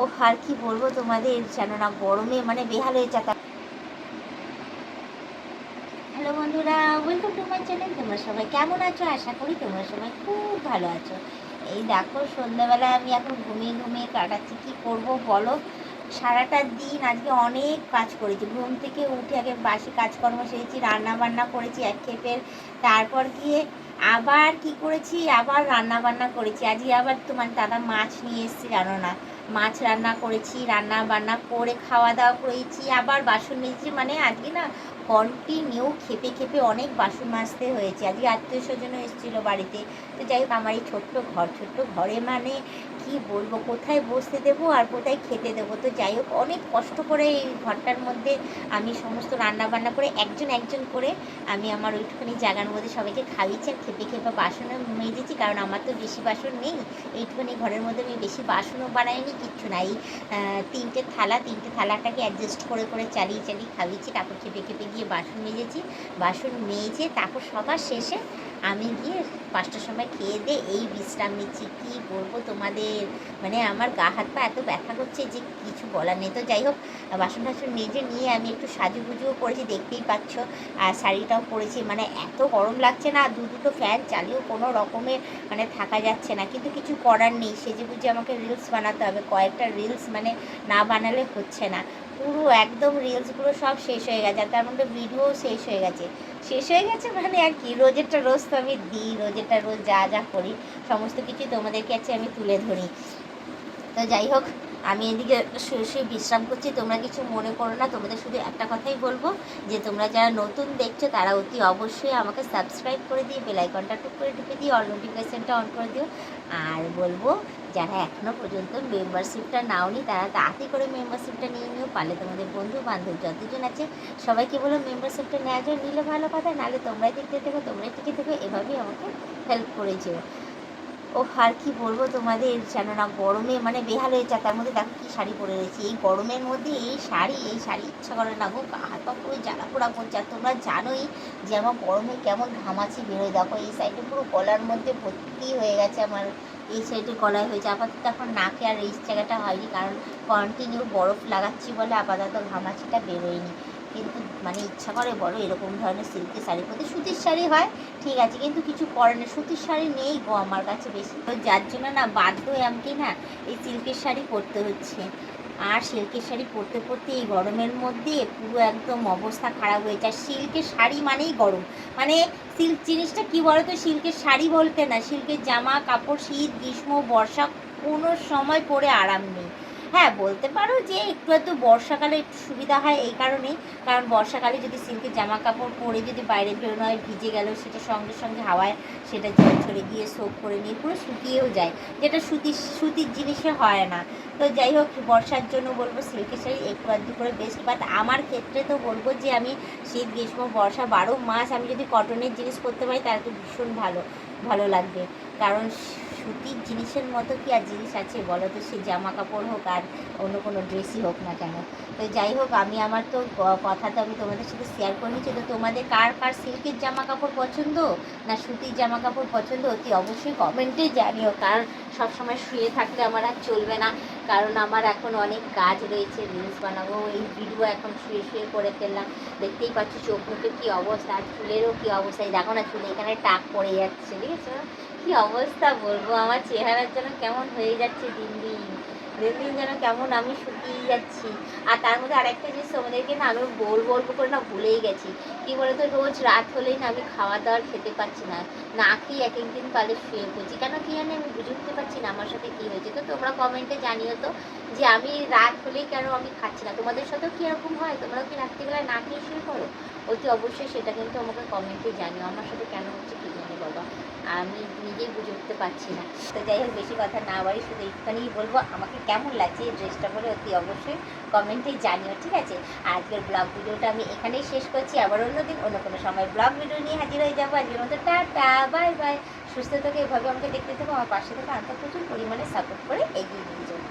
ও আর কি বলব তোমাদের? জানো না গরমে মানে বেহাল হয়ে যাতা হ্যালো বন্ধুরা ওয়েলকাম টু মাই চ্যানেল তোমরা সবাই কেমন আছো? আশা করি তোমরা সবাই খুব ভালো আছো। এই দেখো, সন্ধ্যাবেলা আমি এখন ঘুমিয়ে ঘুমিয়ে কাটাচ্ছি। কি করব বলো? সারাটা দিন আজকে অনেক কাজ করেছি। ঘুম থেকে উঠে আগে বাসি কাজকর্ম সেরেছি রান্না বান্না করেছি এক খেপের তারপর গিয়ে আবার কি করেছি? আবার রান্না বান্না করেছি। আজকে আবার তোমার দাদা মাছ নিয়ে এসেছি, জানো না? মাছ রান্না করেছি রান্না বান্না করে খাওয়া দাওয়া করেছি, আবার বাসন মেজেছি। মানে আজকে না কন্টিনিউ খেপে খেপে অনেক বাসন মাজতে হয়েছে। আজকে আত্মীয় স্বজনও এসেছিল বাড়িতে। তো যাই হোক, আমার এই ছোট্ট ঘর, ছোট্ট ঘরে মানে কি বলব, কোথায় বসতে দেবো আর কোথায় খেতে দেবো? তো যাই হোক, অনেক কষ্ট করে এই ঘরটার মধ্যে আমি সমস্ত রান্না বান্না করে একজন একজন করে আমি আমার ওইটুখানি জায়গার মধ্যে সবাইকে খাইয়েছি আর খেপে খেপে বাসনও মেজেছি। কারণ আমার তো বেশি বাসন নেই এইটুখানি ঘরের মধ্যে আমি বেশি বাসনও বানাইনি, কিচ্ছু নাই। তিনটে থালা, তিনটে থালাটাকে অ্যাডজাস্ট করে করে চালিয়ে চালিয়ে খাইয়েছি, তারপর খেপে খেপে গিয়ে বাসন মেজেছি বাসন মেজে তারপর সবার শেষে আমি গিয়ে পাঁচটার সময় খেয়ে দিয়ে এই বিশ্রাম নিচ্ছি, কী বলব তোমাদের? মানে আমার গা হাত পা এত ব্যথা করছে যে কিছু বলার নেই। তো যাই হোক বাসন টাসন মেজে নিয়ে আমি একটু সাজুগুজুও করেছি, দেখতেই পাচ্ছ। আর শাড়িটাও পরেছি। মানে এত গরম লাগছে না, দু দুটো ফ্যান চালিয়েও কোনো রকমের মানে থাকা যাচ্ছে না। কিন্তু কিছু করার নেই, সেজে বুঝে আমাকে রিলস বানাতে হবে। কয়েকটা রিলস মানে না বানালে হচ্ছে না। পুরো একদম রিলসগুলো সব শেষ হয়ে গেছে, আর তার মধ্যে ভিডিও শেষ হয়ে গেছে। শেষ হয়ে গেছে? মানে আর কি? রোজেরটা রোজ তো আমি দিই, রোজেরটা রোজ যা যা করি, সমস্ত কিছু তোমাদের কাছে আমি তুলে ধরি। তো যাই হোক, আমি এদিকে শুয়ে শুয়ে বিশ্রাম করছি। তোমরা কিছু মনে করো না, তোমাদের শুধু একটা কথাই বলব, যে তোমরা যারা নতুন দেখছ, তারা অতি অবশ্যই আমাকে সাবস্ক্রাইব করে দিয়ে বেলাইকনটা টুক করে ঢুকে দিয়ে অল নোটিফিকেশানটা অন করে দিও। আর বলব, যারা এখনও পর্যন্ত মেম্বারশিপটা নাও নাওনি, তারা তাড়াতাড়ি করে মেম্বারশিপটা নিয়ে নিও। পারলে তোমাদের বন্ধু বান্ধব যতজন আছে, সবাইকে বলো মেম্বারশিপটা নেওয়ার জন্য। নিলে ভালো কথা, নাহলে তোমরাই দেখতে থেকো, তোমরাই টিকে থেকো। এভাবেই আমাকে হেল্প করে যেও। ও আর কি বলব তোমাদের? জানো না গরমে মানে বেহাল হয়ে যায়, তার মধ্যে দেখো কি শাড়ি পরে রয়েছে। এই গরমের মধ্যে এই শাড়ি এই শাড়ি ইচ্ছা করে না গা হাত পা পুরো জ্বালা পোড়া করছে। আর তোমরা জানোই যে আমার গরমে কেমন ঘামাচি বেরোয়। দেখো এই সাইডে পুরো গলার মধ্যে ভর্তি হয়ে গেছে আমার, এই সাইডে গলায় হয়েছে। আপাতত এখন নাকে আর এই জায়গাটা হয়নি, কারণ কন্টিনিউ বরফ লাগাচ্ছি বলে আপাতত ঘামাচিটা বেরোয়নি। কিন্তু মানে ইচ্ছা করে বলো, এরকম ধরনের সিল্কের শাড়ি পরতে সুতির শাড়ি হয়, ঠিক আছে, কিন্তু কিছু করে না, সুতির শাড়ি নেই গো আমার কাছে বেশি। তো যার জন্য না বাধ্য হয়ে আমাকে না এই সিল্কের শাড়ি পরতে হচ্ছে। আর সিল্কের শাড়ি পরতে পরতে এই গরমের মধ্যে পুরো একদম অবস্থা খারাপ হয়ে যায়। সিল্কের শাড়ি মানেই গরম। মানে সিল্ক জিনিসটা কি বলো তো সিল্কের শাড়ি বলতে না সিল্কের জামা, কাপড়, শীত, গ্রীষ্ম, বর্ষা কোনো সময় পরে আরাম নেই। হ্যাঁ বলতে পারো যে একটু একটু বর্ষাকালে একটু সুবিধা হয় এই কারণেই। কারণ বর্ষাকালে যদি সিল্কের জামা কাপড় পরে যদি বাইরে বেরোনো হয়, ভিজে গেল, সেটা সঙ্গে সঙ্গে হাওয়ায় সেটা জল ছড়ে গিয়ে সোপ করে নিয়ে পুরো শুকিয়েও যায়। যেটা সুতির সুতির জিনিসে হয় না। তো যাই হোক, বর্ষার জন্য বলব সিল্কের শাড়ি একটু আধটু করে বেস্ট বাট আমার ক্ষেত্রে তো বলব যে আমি শীত, গ্রীষ্ম, বর্ষা বারো মাস আমি যদি কটনের জিনিস করতে পারি, তাহলে তো ভীষণ ভালো ভালো লাগবে। কারণ সুতির জিনিসের মতো কি আর জিনিস আছে বলো তো? সে জামা কাপড় হোক আর অন্য কোনো ড্রেসই হোক না কেন। তো যাই হোক, আমি আমার তো কথা তো আমি তোমাদের সাথে শেয়ার করে নিচ্ছি। তো তোমাদের কার কার সিল্কের জামা কাপড় পছন্দ না সুতির জামা কাপড় পছন্দ? অতি অবশ্যই কমেন্টে জানিও। কারণ সবসময় শুয়ে থাকলে আমার আর চলবে না। কারণ আমার এখন অনেক কাজ রয়েছে রিলস বানাবো। এই ভিডিও এখন শুয়ে শুয়ে করে ফেললাম। দেখতেই পাচ্ছি চোখ মুখের কী অবস্থা আর চুলেরও কী অবস্থা। দেখো না, চুলে এখানে টাক পড়ে যাচ্ছে, ঠিক আছে? কী অবস্থা বলব? আমার চেহারার যেন কেমন হয়ে যাচ্ছে দিন দিন। দিন দিন যেন কেমন আমি শুকিয়ে যাচ্ছি। আর তার মধ্যে আরেকটা জিনিস তোমাদেরকে না আমি বল বলব করে না ভুলেই গেছি। কী বলতো, রোজ রাত হলেই না আমি খাওয়া দাওয়ার খেতে পারছি না। না খেয়ে এক একদিন পালে শুয়ে পড়ছি। কেন কি জানি আমি বুঝে উঠতে পারছি না আমার সাথে কী হয়েছে। তো তোমরা কমেন্টে জানিও তো যে আমি রাত হলেই কেন আমি খাচ্ছি না? তোমাদের সাথেও কি এরকম হয়? তোমরাও কি রাত্রিবেলায় না খেয়ে শুয়ে পড়ো? অতি অবশ্যই সেটা কিন্তু আমাকে কমেন্টে জানিও, আমার সাথে কেন হচ্ছে কী জানি বাবা আমি নিজেই বুঝে উঠতে পারছি না। তো যাই হোক, বেশি কথা না বাড়ি শুধু একটুখানি বলব, আমাকে কেমন লাগছে এই ড্রেসটা পরে অতি অবশ্যই কমেন্টে জানিও, ঠিক আছে? আজকের ব্লগ ভিডিওটা আমি এখানেই শেষ করছি। আবার অন্যদিন অন্য কোনো সময় ব্লগ ভিডিও নিয়ে হাজির হয়ে যাব। আজকের মতো টাটা বাই বাই সুস্থ থেকে, এভাবে আমাকে দেখতে থাকো, আমার পাশে থেকে আমাকে প্রচুর পরিমাণে সাপোর্ট করে এগিয়ে নিয়ে যাব